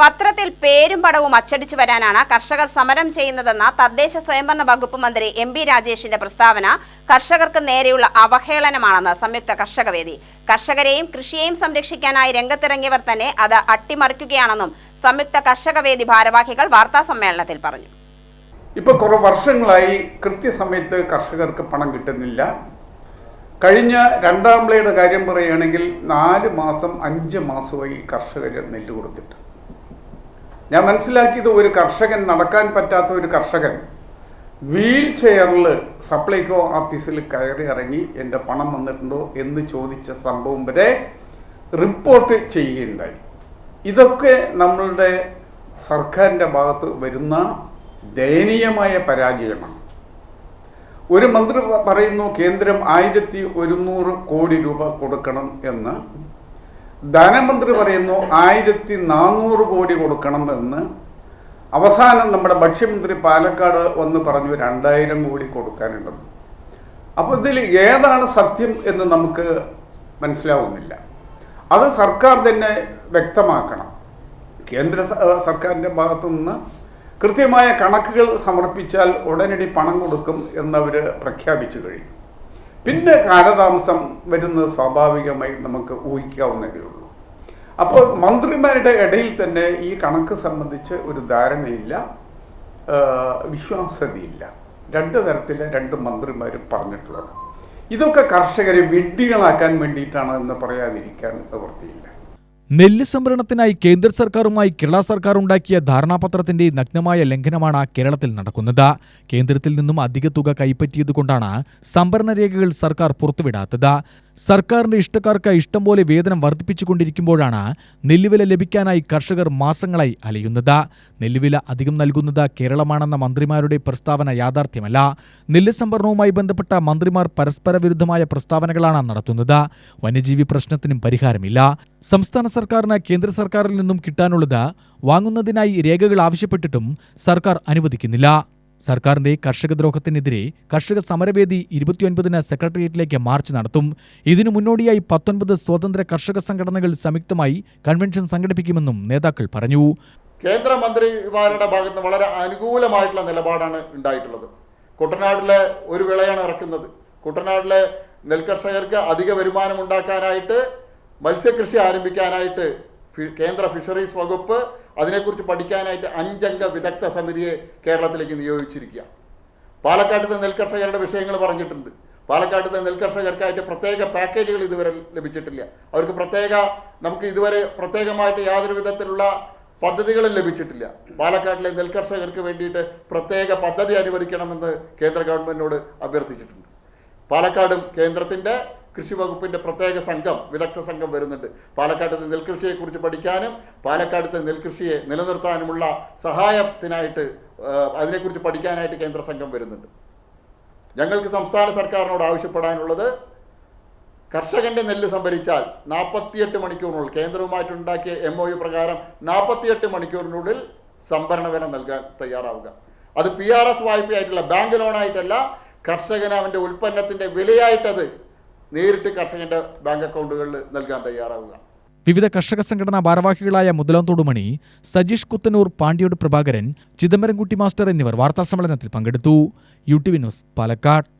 പത്രത്തിൽ പേരും പടവും അച്ചടിച്ചു വരാനാണ് കർഷകർ സമരം ചെയ്യുന്നതെന്ന തദ്ദേശ സ്വയംഭരണ വകുപ്പ് മന്ത്രി എം ബി രാജേഷിന്റെ പ്രസ്താവന കർഷകർക്ക് നേരെയുള്ള അവഹേളനമാണെന്ന് സംയുക്ത കർഷകവേദി. കർഷകരെയും കൃഷിയെയും സംരക്ഷിക്കാനായി രംഗത്തിറങ്ങിയവർ തന്നെ അത് അട്ടിമറിക്കുകയാണെന്നും സംയുക്ത കർഷകവേദി ഭാരവാഹികൾ വാർത്താ സമ്മേളനത്തിൽ പറഞ്ഞു. ഇപ്പോൾ കുറേ വർഷങ്ങളായി കൃത്യസമയത്ത് കർഷകർക്ക് പണം കിട്ടുന്നില്ല. കഴിഞ്ഞ രണ്ടാം വിളയുടെ കാര്യം പറയുകയാണെങ്കിൽ നാല് മാസം അഞ്ച് മാസമായി കർഷകർ നെല്ല് കൊടുത്തിട്ട്. ഞാൻ മനസ്സിലാക്കിയത് ഒരു കർഷകൻ നടക്കാൻ പറ്റാത്ത ഒരു കർഷകൻ വീൽ ചെയറിൽ സപ്ലൈകോ ഓഫീസിൽ കയറി ഇറങ്ങി എന്റെ പണം വന്നിട്ടുണ്ടോ എന്ന് ചോദിച്ച സംഭവം വരെ റിപ്പോർട്ട് ചെയ്യുകയുണ്ടായി. ഇതൊക്കെ നമ്മളുടെ സർക്കാരിന്റെ ഭാഗത്ത് വരുന്ന ദയനീയമായ പരാജയമാണ്. ഒരു മന്ത്രി പറയുന്നു കേന്ദ്രം ആയിരത്തി ഒരുന്നൂറ് കോടി രൂപ കൊടുക്കണം എന്ന്. ധനമന്ത്രി പറയുന്നു ആയിരത്തി നാനൂറ് കോടി കൊടുക്കണം എന്ന് അവസാനം നമ്മുടെ ഭക്ഷ്യമന്ത്രി പാലക്കാട് വന്ന് പറഞ്ഞു രണ്ടായിരം കോടി കൊടുക്കാനുണ്ടെന്ന് അപ്പോൾ ഇതിൽ ഏതാണ് സത്യം എന്ന് നമുക്ക് മനസ്സിലാവുന്നില്ല. അത് സർക്കാർ തന്നെ വ്യക്തമാക്കണം. കേന്ദ്ര സർക്കാരിന്റെ ഭാഗത്തു നിന്ന് കൃത്യമായ കണക്കുകൾ സമർപ്പിച്ചാൽ ഉടനടി പണം കൊടുക്കും എന്നവർ പ്രഖ്യാപിച്ചു കഴിഞ്ഞു. പിന്നെ കാലതാമസം വരുന്നത് സ്വാഭാവികമായി നമുക്ക് ഊഹിക്കാവുന്നതേ ഉള്ളൂ. അപ്പോൾ മന്ത്രിമാരുടെ ഇടയിൽ തന്നെ ഈ കണക്ക് സംബന്ധിച്ച് ഒരു ധാരണയില്ല വിശ്വാസ്യതയില്ല. രണ്ട് തരത്തിൽ രണ്ട് മന്ത്രിമാരും പറഞ്ഞിട്ടുള്ളത്. ഇതൊക്കെ കർഷകരെ വിഡ്ഢികളാക്കാൻ വേണ്ടിയിട്ടാണ് എന്ന് പറയാതിരിക്കാൻ നിവൃത്തിയില്ല. നെല്ല് സംഭരണത്തിനായി കേന്ദ്ര സർക്കാരുമായി കേരള സർക്കാർ ഉണ്ടാക്കിയ ധാരണാപത്രത്തിന്റെ നഗ്നമായ ലംഘനമാണ് കേരളത്തിൽ നടക്കുന്നത്. കേന്ദ്രത്തിൽ നിന്നും അധിക തുക കൈപ്പറ്റിയതുകൊണ്ടാണ് സംഭരണ രേഖകൾ സർക്കാർ പുറത്തുവിടാത്തത്. സർക്കാരിന്റെ ഇഷ്ടക്കാർക്ക് ഇഷ്ടം പോലെ വേതനം വർദ്ധിപ്പിച്ചുകൊണ്ടിരിക്കുമ്പോഴാണ് നെല്ലുവില ലഭിക്കാനായി കർഷകർ മാസങ്ങളായി അലയുന്നത്. നെല്ലുവില അധികം നൽകുന്നത് കേരളമാണെന്ന മന്ത്രിമാരുടെ പ്രസ്താവന യാഥാർത്ഥ്യമല്ല. നെല്ല് സംഭരണവുമായി ബന്ധപ്പെട്ട മന്ത്രിമാർ പരസ്പര വിരുദ്ധമായ പ്രസ്താവനകളാണ് നടത്തുന്നത്. വന്യജീവി പ്രശ്നത്തിനും പരിഹാരമില്ല. സംസ്ഥാന സർക്കാരിന് കേന്ദ്ര സർക്കാരിൽ നിന്നും കിട്ടാനുള്ളത് വാങ്ങുന്നതിനായി രേഖകൾ ആവശ്യപ്പെട്ടിട്ടും സർക്കാർ അനുവദിക്കുന്നില്ല. സർക്കാരിന്റെ കർഷകദ്രോഹത്തിനെതിരെ കർഷക സമരവേദി ഇരുപത്തിയൊൻപതിന് സെക്രട്ടേറിയറ്റിലേക്ക് മാർച്ച് നടത്തും. ഇതിനു മുന്നോടിയായി പത്തൊൻപത് സ്വതന്ത്ര കർഷക സംഘടനകൾ സംയുക്തമായി കൺവെൻഷൻ സംഘടിപ്പിക്കുമെന്നും നേതാക്കൾ പറഞ്ഞു. കേന്ദ്രമന്ത്രിമാരുടെ ഭാഗത്ത് നിന്ന് വളരെ അനുകൂലമായിട്ടുള്ള നിലപാടാണ് ഉണ്ടായിട്ടുള്ളത്. കുട്ടനാട്ടിലെ ഒരു വിളയാണ് ഇറക്കുന്നത്. കുട്ടനാട്ടിലെ നെൽകർഷകർക്ക് അധിക വരുമാനം ഉണ്ടാക്കാനായിട്ട് മത്സ്യകൃഷി ആരംഭിക്കാനായിട്ട് കേന്ദ്ര ഫിഷറീസ് വകുപ്പ് അതിനെക്കുറിച്ച് പഠിക്കാനായിട്ട് അഞ്ചംഗ വിദഗ്ധ സമിതിയെ കേരളത്തിലേക്ക് നിയോഗിച്ചിരിക്കുക. പാലക്കാട്ടത്തെ നെൽകർഷകരുടെ വിഷയങ്ങൾ പറഞ്ഞിട്ടുണ്ട്. പാലക്കാട്ടത്തെ നെൽകർഷകർക്കായിട്ട് പ്രത്യേക പാക്കേജുകൾ ഇതുവരെ ലഭിച്ചിട്ടില്ല. അവർക്ക് പ്രത്യേക നമുക്ക് ഇതുവരെ പ്രത്യേകമായിട്ട് യാതൊരു വിധത്തിലുള്ള പദ്ധതികളും ലഭിച്ചിട്ടില്ല. പാലക്കാട്ടിലെ നെൽകർഷകർക്ക് വേണ്ടിയിട്ട് പ്രത്യേക പദ്ധതി അനുവദിക്കണമെന്ന് കേന്ദ്ര ഗവൺമെന്റിനോട് അഭ്യർത്ഥിച്ചിട്ടുണ്ട്. പാലക്കാടും കേന്ദ്രത്തിന്റെ കൃഷി വകുപ്പിന്റെ പ്രത്യേക സംഘം വിദഗ്ധ സംഘം വരുന്നുണ്ട്. പാലക്കാട്ടത്തെ നെൽകൃഷിയെ കുറിച്ച് പഠിക്കാനും പാലക്കാടത്തെ നെൽകൃഷിയെ നിലനിർത്താനുമുള്ള സഹായത്തിനായിട്ട് അതിനെക്കുറിച്ച് പഠിക്കാനായിട്ട് കേന്ദ്ര സംഘം വരുന്നുണ്ട്. ഞങ്ങൾക്ക് സംസ്ഥാന സർക്കാരിനോട് ആവശ്യപ്പെടാനുള്ളത് കർഷകന്റെ നെല്ല് സംഭരിച്ചാൽ നാൽപ്പത്തിയെട്ട് മണിക്കൂറിനുള്ളിൽ കേന്ദ്രവുമായിട്ടുണ്ടാക്കിയ എം ഒ യു പ്രകാരം നാൽപ്പത്തിയെട്ട് മണിക്കൂറിനുള്ളിൽ സംഭരണ വില നൽകാൻ തയ്യാറാവുക. അത് പി ആർ എസ് വായ്പയായിട്ടുള്ള ബാങ്ക് ലോണായിട്ടല്ല കർഷകന് അവന്റെ ഉൽപ്പന്നത്തിന്റെ വിലയായിട്ടത് നേരിട്ട് കർഷകന്റെ ബാങ്ക് അക്കൗണ്ടുകളിൽ നൽകാൻ തയ്യാറാവുക. വിവിധ കർഷക സംഘടനാ ഭാരവാഹികളായ മുതലാന്തോട് തോടുമണി സജീഷ് കുത്തനൂർ പാണ്ഡ്യോട് പ്രഭാകരൻ ചിദംബരംകുട്ടി മാസ്റ്റർ എന്നിവർ വാർത്താസമ്മേളനത്തിൽ പങ്കെടുത്തു. U T V news Palakkad.